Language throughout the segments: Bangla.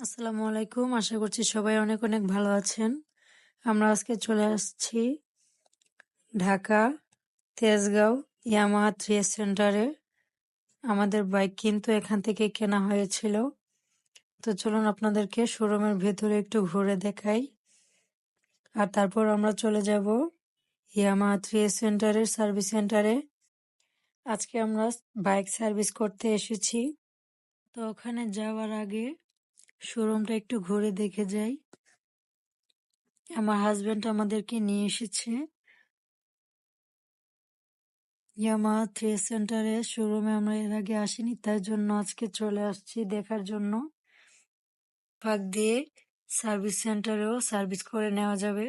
আসসালামু আলাইকুম। আশা করছি সবাই অনেক অনেক ভালো আছেন। আমরা আজকে চলে আসছি ঢাকা তেজগাঁও ইয়ামাহা থ্রি সেন্টারে আমাদের বাইক কিন্তু এখান থেকে কেনা হয়েছিল। তো চলুন আপনাদেরকে শোরুমের ভেতরে একটু ঘুরে দেখাই। আর তারপর আমরা চলে যাব ইয়ামাহা থ্রি সেন্টারের সার্ভিস সেন্টারে আজকে আমরা বাইক সার্ভিস করতে এসেছি। তো ওখানে যাওয়ার আগে শোরুমটা একটু ঘুরে দেখে যাই। আমার হাজবেন্ড আমাদেরকে নিয়ে এসেছে। ইয়ামা থ্রি সেন্টারে শোরুমে আমরা এর আগে আসিনি তার জন্য আজকে চলে আসছি দেখার জন্য। ফাঁক দিয়ে সার্ভিস সেন্টারেও সার্ভিস করে নেওয়া যাবে।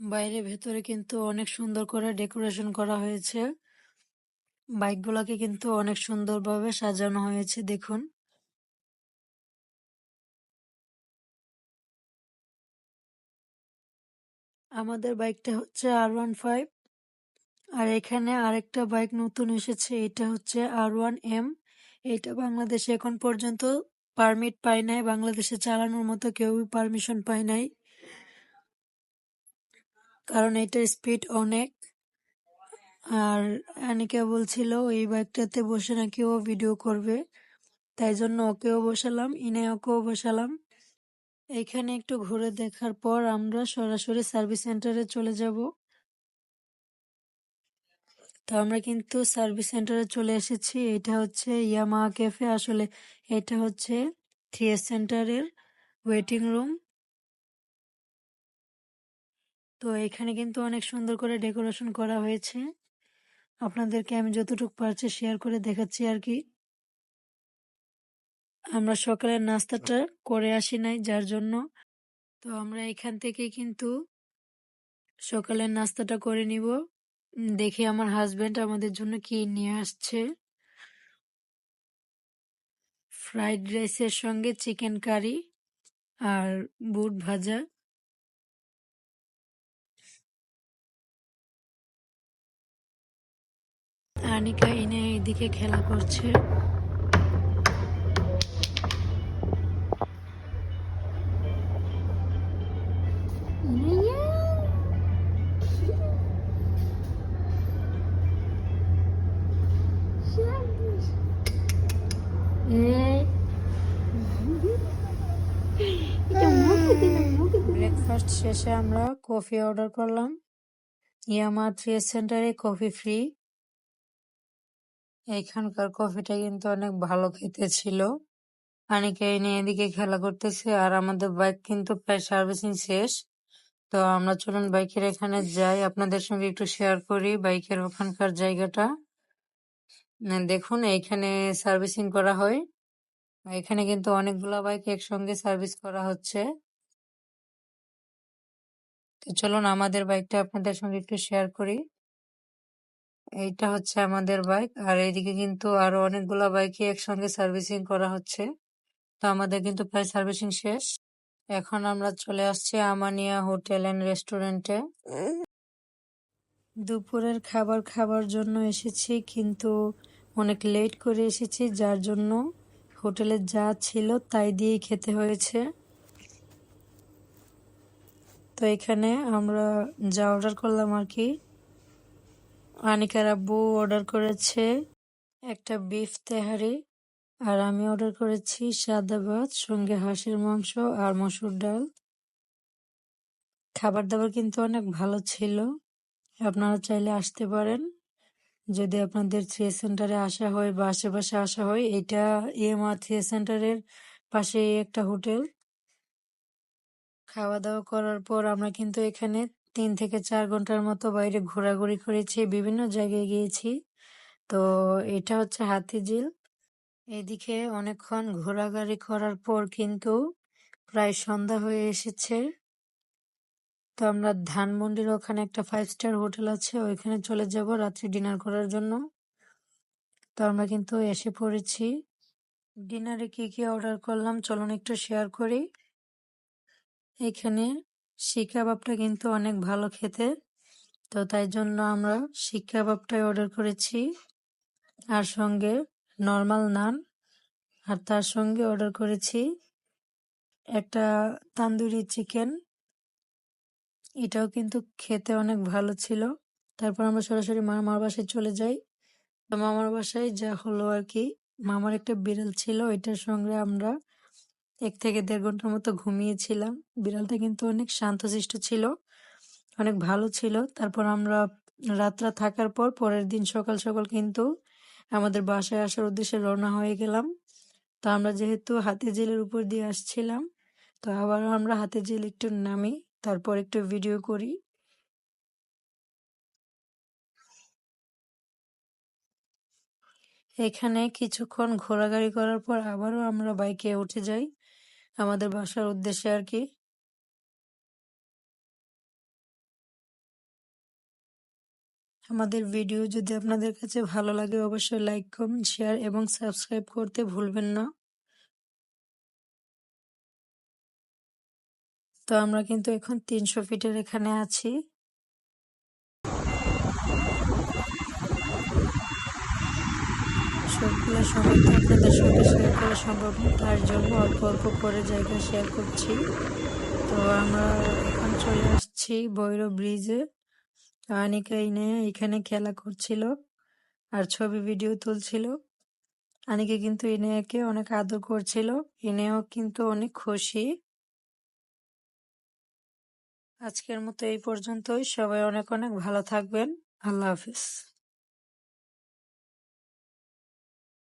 বাইরে ভেতরে কিন্তু অনেক সুন্দর করে ডেকোরেশন করা হয়েছে। বাইকগুলোকে কিন্তু অনেক সুন্দরভাবে সাজানো হয়েছে, দেখুন। আমাদের বাইকটা হচ্ছে আর ওয়ান ফাইভ আর এখানে আরেকটা বাইক নতুন এসেছে, এটা হচ্ছে আর ওয়ান এম এটা বাংলাদেশে এখন পর্যন্ত পারমিট পায় নাই, বাংলাদেশে চালানোর মতো কেউই পারমিশন পায় নাই। কারণ এটার স্পিড অনেক। আর আনিকা বলছিল, এই বাইকটাতে বসে নাকি ও ভিডিও করবে। তাই জন্য ওকেও বসালাম ইনে ওকেও বসালাম। এখানে একটু ঘুরে দেখার পর আমরা সরাসরি সার্ভিস সেন্টারে চলে যাব। তো আমরা কিন্তু সার্ভিস সেন্টারে চলে এসেছি। এটা হচ্ছে ইয়ামা ক্যাফে। আসলে এটা হচ্ছে থ্রিএস সেন্টারের ওয়েটিং রুম। তো এখানে কিন্তু অনেক সুন্দর করে ডেকোরেশন করা হয়েছে। আপনাদেরকে আমি যতটুকু পারছি শেয়ার করে দেখাচ্ছি আর কি। আমরা সকালের নাস্তাটা করে আসি নাই যার জন্য। তো আমরা এখান থেকে কিন্তু সকালের নাস্তাটা করে নিব। দেখি আমার হাজবেন্ড আমাদের জন্য কি নিয়ে আসছে। ফ্রাইড রাইসের সঙ্গে চিকেন কারি আর বুট ভাজা। আনিকা এনে এইদিকে খেলা করছে। ব্রেকফাস্ট শেষে আমরা কফি অর্ডার করলাম। ইয়ামা থ্রি সেন্টারে কফি ফ্রি এখানকার কফিটা কিন্তু অনেক ভালো খেতে ছিল। অনেকে এনে এদিকে খেলা করতেছে আর আমাদের বাইক কিন্তু প্রায় সার্ভিসিং শেষ। তো আমরা চলুন বাইকের এখানে যাই। আপনাদের সঙ্গে একটু শেয়ার করি বাইকের ওখানকার জায়গাটা। দেখুন, এইখানে সার্ভিসিং করা হয়। এখানে কিন্তু অনেকগুলা বাইক একসঙ্গে সার্ভিস করা হচ্ছে। তো চলুন, আমাদের বাইকটা আপনাদের সঙ্গে একটু শেয়ার করি। এইটা হচ্ছে আমাদের বাইক, আর এইদিকে কিন্তু আরও অনেকগুলা বাইকই একসঙ্গে সার্ভিসিং করা হচ্ছে। তো আমাদের কিন্তু প্রায় সার্ভিসিং শেষ। এখন আমরা চলে আসছি আমানিয়া হোটেল এন্ড রেস্টুরেন্টে। দুপুরের খাবার খাবার জন্য এসেছি, কিন্তু অনেক লেট করে এসেছি, যার জন্য হোটেলে যা ছিল তাই দিয়েই খেতে হয়েছে। তো এখানে আমরা যা অর্ডার করলাম আর কি, আনিকার আব্বু অর্ডার করেছে একটা বিফ তেহারি, আর আমি অর্ডার করেছি সাদা ভাত, সঙ্গে হাঁসের মাংস আর মসুর ডাল। খাবার দাবার কিন্তু অনেক ভালো ছিল, আপনারা চাইলে আসতে পারেন। যদি আপনাদের থ্রি সেন্টারে আসা হয় বা আশেপাশে আসা হয়, এটা এমআর থ্রি সেন্টারের পাশে একটা হোটেল। খাওয়া দাওয়া করার পর আমরা কিন্তু এখানে তিন থেকে চার ঘণ্টার মতো বাইরে ঘোরাঘুরি করেছি, বিভিন্ন জায়গায় গিয়েছি। তো এটা হচ্ছে হাতিঝিল এদিকে অনেকক্ষণ ঘোরাঘুরি করার পর কিন্তু প্রায় সন্ধ্যা হয়ে এসেছে। তো আমরা ধানমন্ডির ওখানে একটা ফাইভ স্টার হোটেল আছে, ওইখানে চলে যাব রাত্রি ডিনার করার জন্য। তো আমরা কিন্তু এসে পড়েছি। ডিনারে কি কি অর্ডার করলাম চলুন একটু শেয়ার করি। এখানে শিক কাবাবটা কিন্তু অনেক ভালো খেতে, তো তাই জন্য আমরা শিক কাবাবটাই অর্ডার করেছি। আর সঙ্গে নর্মাল নান আর তার সঙ্গে অর্ডার করেছি একটা তান্দুরি চিকেন এটাও কিন্তু খেতে অনেক ভালো ছিল। তারপর আমরা সরাসরি মামার বাসায় চলে যাই। তো মামার বাসায় যা হলো আর কি মামার একটা বিড়াল ছিল, এটার সঙ্গে আমরা এক থেকে দেড় ঘণ্টার মতো ঘুমিয়েছিলাম। বিড়ালটা কিন্তু অনেক শান্তশিষ্ট ছিল, অনেক ভালো ছিল। তারপর আমরা রাতটা থাকার পর পরের দিন সকাল সকাল কিন্তু আমাদের বাসায় আসার উদ্দেশ্যে রওনা হয়ে গেলাম। তো আমরা যেহেতু হাতি জেলের উপর দিয়ে আসছিলাম, তো আবারও আমরা হাতি জেল একটু নামি। তারপর একটু ভিডিও করি। এখানে কিছুক্ষণ ঘোরাঘুরি করার পর আবারও আমরা বাইকে উঠে যাই। আমাদের বাসার উদ্দেশ্যে আর কি। আমাদের ভিডিও যদি আপনাদের কাছে ভালো লাগে অবশ্যই লাইক কমেন্ট শেয়ার এবং সাবস্ক্রাইব করতে ভুলবেন না। তো আমরা কিন্তু এখন তিনশো ফিটের এখানে আছি। সবগুলো সময় আপনাদের সঙ্গে শেয়ার করা সম্ভব তার জন্য অল্প অল্প করে জায়গা শেয়ার করছি। তো আমরা এখন চলে আসছি বৈরব ব্রিজে। আনিকা ইনে এখানে খেলা করছিল আর ছবি ভিডিও তুলছিল। আনিকে কিন্তু ইনেকে অনেক আদর করছিল ইনেও কিন্তু অনেক খুশি। আজকের মতো এই পর্যন্তই। সবাই অনেক অনেক ভালো থাকবেন। আল্লাহ হাফিজ।